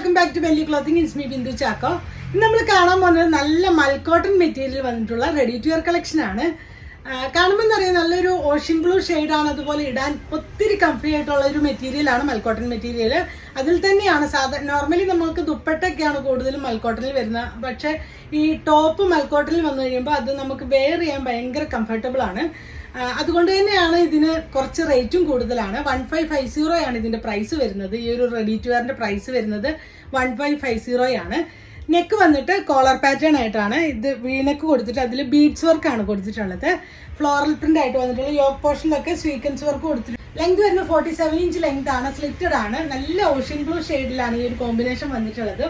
Welcome back to welly clothing ഇൻസ് മീ ബിന്ദു ചാക്കോ ഇന്ന് നമ്മൾ കാണാൻ പോകുന്നത് നല്ല മൽക്കോട്ടൺ മെറ്റീരിയൽ വന്നിട്ടുള്ള റെഡി ടു വെയർ കളക്ഷൻ ആണ്. കാണുമ്പോൾ അറിയാം നല്ലൊരു ഓഷൻ ബ്ലൂ ആണ്. അതുപോലെ ഇടാൻ ഒത്തിരി കംഫി ആയിട്ടുള്ള ഒരു മെറ്റീരിയലാണ് മൽക്കോട്ടൺ മെറ്റീരിയൽ അതിൽ തന്നെയാണ് സാധാരണ നോർമലി നമുക്ക് ദുപ്പട്ടൊക്കെയാണ് കൂടുതലും മൽക്കോട്ടണിൽ വരുന്നത് പക്ഷേ ഈ ടോപ്പ് മൽക്കോട്ടണിൽ വന്നു കഴിയുമ്പോൾ അത് നമുക്ക് വെയർ ചെയ്യാൻ ഭയങ്കര കംഫർട്ടബിൾ ആണ്. അതുകൊണ്ട് തന്നെയാണ് ഇതിന് കുറച്ച് റേറ്റും കൂടുതലാണ്. വൺ ഫൈവ് ഫൈവ് സീറോ ആണ് ഇതിന്റെ പ്രൈസ് വരുന്നത്. ഈ ഒരു റെഡി ടു വെയറിന്റെ പ്രൈസ് വരുന്നത് വൺ ഫൈവ് ഫൈവ് സീറോ ആണ്. നെക്ക് വന്നിട്ട് കോളർ പാറ്റേൺ ആയിട്ടാണ്. ഇത് വീനെക്ക് കൊടുത്തിട്ട് അതിൽ ബീഡ്സ് വർക്ക് ആണ് കൊടുത്തിട്ടുള്ളത്. ഫ്ലോറൽ പ്രിന്റ് ആയിട്ട് വന്നിട്ടുള്ള യോക്ക് പോർഷനിലൊക്കെ സ്വീക്കൻസ് വർക്ക് കൊടുത്തിട്ടുണ്ട് ലെങ്ത് വരുന്നത് ഫോർട്ടി സെവൻ ഇഞ്ച് ലെങ്ത് ആണ് സ്ലിറ്റഡ് ആണ്. നല്ല ഓഷ്യൻ ബ്ലൂ ഷെയ്ഡിലാണ് ഈ ഒരു കോമ്പിനേഷൻ വന്നിട്ടുള്ളത്.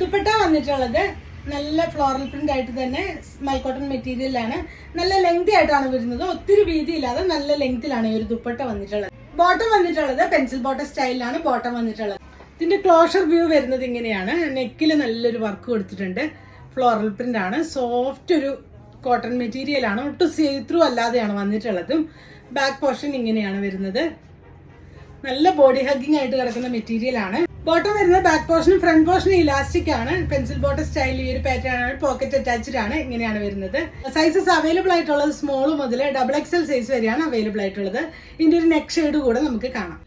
ദുപ്പട്ട വന്നിട്ടുള്ളത് നല്ല ഫ്ലോറൽ പ്രിന്റ് ആയിട്ട് തന്നെ മൽക്കോട്ടൺ മെറ്റീരിയലാണ് നല്ല ലെങ്തി ആയിട്ടാണ് വരുന്നത്. ഒത്തിരി വീതിയില്ലാതെ നല്ല ലെങ്തിലാണ് ഈ ഒരു ദുപ്പട്ട വന്നിട്ടുള്ളത്. ബോട്ടം വന്നിട്ടുള്ളത് പെൻസിൽ ബോട്ടം സ്റ്റൈലിലാണ് ബോട്ടം വന്നിട്ടുള്ളത്. ഇതിന്റെ ക്ലോഷർ വ്യൂ വരുന്നത് ഇങ്ങനെയാണ്. നെക്കിൽ നല്ലൊരു വർക്ക് കൊടുത്തിട്ടുണ്ട്. ഫ്ലോറൽ പ്രിന്റ് ആണ്. സോഫ്റ്റ് ഒരു കോട്ടൺ മെറ്റീരിയൽ ആണ്. ഒട്ടും സേ ത്രൂ അല്ലാതെയാണ് വന്നിട്ടുള്ളതും. ബാക്ക് പോർഷൻ ഇങ്ങനെയാണ് വരുന്നത്. നല്ല ബോഡി ഹഗ്ഗിംഗ് ആയിട്ട് കിടക്കുന്ന മെറ്റീരിയൽ ആണ്. ബോട്ടം വരുന്നത് ബാക്ക് പോർഷനും ഫ്രണ്ട് പോർഷനും ഇലാസ്റ്റിക് ആണ്. പെൻസിൽ ബോട്ടം സ്റ്റൈൽ ഈ ഒരു പാറ്റേൺ ആണ്. പോക്കറ്റ് അറ്റാച്ച്ഡ് ആണ്. ഇങ്ങനെയാണ് വരുന്നത്. സൈസസ് അവൈലബിൾ ആയിട്ടുള്ളത് സ്മോൾ മുതൽ ഡബിൾ എക്സൽ സൈസ് വരെയാണ് അവൈലബിൾ ആയിട്ടുള്ളത്. ഇതിന്റെ ഒരു നെക്ക് ഷെയ്ഡ് കൂടെ നമുക്ക് കാണാം.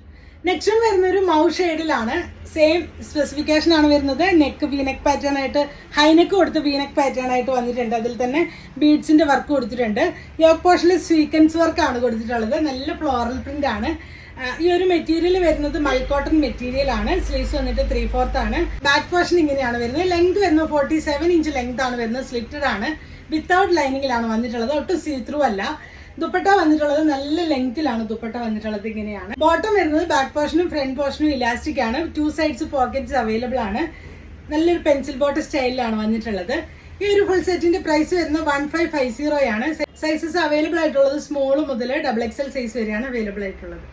നെക്സ്റ്റ് വരുന്ന ഒരു മൗ ഷെയ്ഡിലാണ്. സെയിം സ്പെസിഫിക്കേഷൻ ആണ് വരുന്നത്. നെക്ക് വീനെക്ക് പാറ്റേൺ ആയിട്ട് ഹൈനെക്ക് കൊടുത്ത് വീനെക്ക് പാറ്റേൺ ആയിട്ട് വന്നിട്ടുണ്ട്. അതിൽ തന്നെ ബീഡ്സിന്റെ വർക്ക് കൊടുത്തിട്ടുണ്ട്. യോക്ക് പോർഷനിൽ സ്വീക്കൻസ് വർക്ക് ആണ് കൊടുത്തിട്ടുള്ളത്. നല്ല ഫ്ലോറൽ പ്രിന്റ് ആണ്. ഈ ഒരു മെറ്റീരിയൽ വരുന്നത് മൽക്കോട്ടൺ മെറ്റീരിയൽ ആണ്. സ്ലീവ്സ് വന്നിട്ട് ത്രീ ഫോർത്ത് ആണ്. ബാക്ക് പോർഷൻ ഇങ്ങനെയാണ് വരുന്നത്. ലെങ്ത് വരുന്നത് ഫോർട്ടി സെവൻ ഇഞ്ച് ലെങ്ത് ആണ് വരുന്നത്. സ്ലിറ്റഡ് ആണ്. വിത്തൗട്ട് ലൈനിങ്ങിലാണ് വന്നിട്ടുള്ളത്. ഒട്ടും സീ ത്രൂ അല്ല. ദുപ്പട്ട വന്നിട്ടുള്ളത് നല്ല ലെങ്തിലാണ് ദുപ്പട്ട വന്നിട്ടുള്ളത് ഇങ്ങനെയാണ്. ബോട്ടം വരുന്നത് ബാക്ക് പോർഷനും ഫ്രണ്ട് പോർഷനും ഇലാസ്റ്റിക് ആണ്. ടു സൈഡ്സ് പോക്കറ്റ്സ് അവൈലബിൾ ആണ്. നല്ലൊരു പെൻസിൽ ബോട്ട് സ്റ്റൈലിലാണ് വന്നിട്ടുള്ളത്. ഈ ഒരു ഫുൾ സെറ്റിന്റെ പ്രൈസ് വരുന്നത് വൺ ഫൈവ് ഫൈവ് സീറോ ആണ്. സൈസസ് അവൈലബിൾ ആയിട്ടുള്ളത് സ്മോൾ മുതൽ ഡബിൾ എക്സൽ സൈസ് വരെയാണ് അവൈലബിൾ ആയിട്ടുള്ളത്.